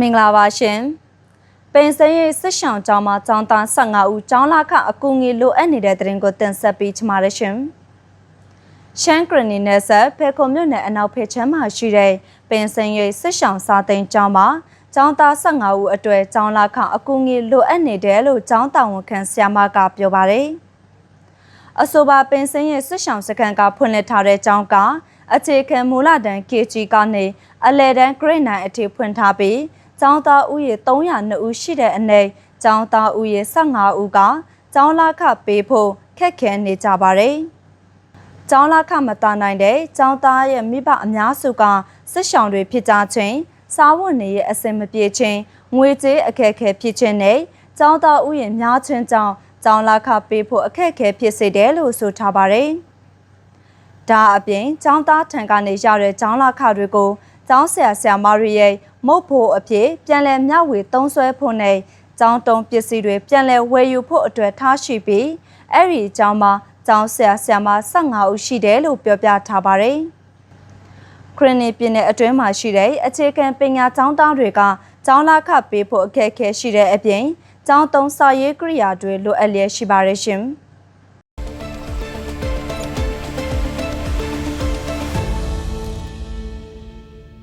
မင်္ဂလာပါရှင်ပင်စရဲစစ်ဆောင်ကျောင်းမှာကျောင်းသား15ဦးကျောင်းလာခအကူငီလိုအပ်နေတဲ့တရင်ကိုတင်ဆက်ပေးချင်ပါတယ်ရှင်ရှမ်းဂရနီနယ်ဆက်ဖေခုံမြို့နယ်အနောက်ဖေချမ်းမှာရှိတဲ့ပင်စရဲစစ်ဆောင်စာသိမ်းကျောင်းမှာကျောင်းသား15ဦးအတွေ့ကျောင်းလာခအကူငီလိုအပ်နေတယ်လို့ကျောင်းတာဝန်ခံဆရာမကပြောပါတယ်အဆိုပါပင်စင်းရဲ့စစ်ဆောင်စခန်းကဖွင့်လှစ်ထားတဲ့ကျောင်းကအခြေခံမူလတန်း KG ကနေအလဲတန်း grade 9အထိဖွင့်ထားပြီး ကျောင်းသားဦးရေ302ဦးရှိတဲ့အနက်ကျောင်းသားဦးရေ15ဦးကကျောင်းလာခပေးဖို့ခက်ခဲနေကြပါတယ်။ကျောင်းလာခမတာနိုင်တဲ့ကျောင်းသားရဲ့မိဘအများစုကစစ်ဆောင်တွေဖြစ်ကြခြင်းစားဝတ်နေရဲ့အစင်မပြေခြင်းငွေကြေးအခက်အခဲဖြစ်ခြင်းနဲ့ကျောင်းသားဦးရေများခြင်းကြောင့်ကျောင်းလာခပေးဖို့အခက်အခဲဖြစ်စေတယ်လို့ဆိုထားပါတယ်။ဒါအပြင်ကျောင်းသားထံကနေရတဲ့ကျောင်းလာခတွေကိုကျောင်းဆရာဆရာမတွေရဲ့ မုတ်ဖို့အဖြစ်ပြန်လည်မျှဝေသုံးစွဲဖို့နဲ့ကျောင်းတုံးပစ္စည်းတွေပြန်လည်ဝယ်ယူဖို့အတွက်ထားရှိပြီးအဲ့ဒီကျောင်းမှာကျောင်းဆရာဆရာမ15ဦးရှိတယ်လို့ပြောပြထားပါတယ်။ခရနီပြည်နယ်အတွင်းမှာရှိတဲ့အခြေခံပညာကျောင်းသားတွေကကျောင်းလာခပေးဖို့အခက်အခဲရှိတဲ့အပြင်ကျောင်းတုံးစာရေးကိရိယာတွေလိုအပ်လျက်ရှိပါတယ်ရှင်။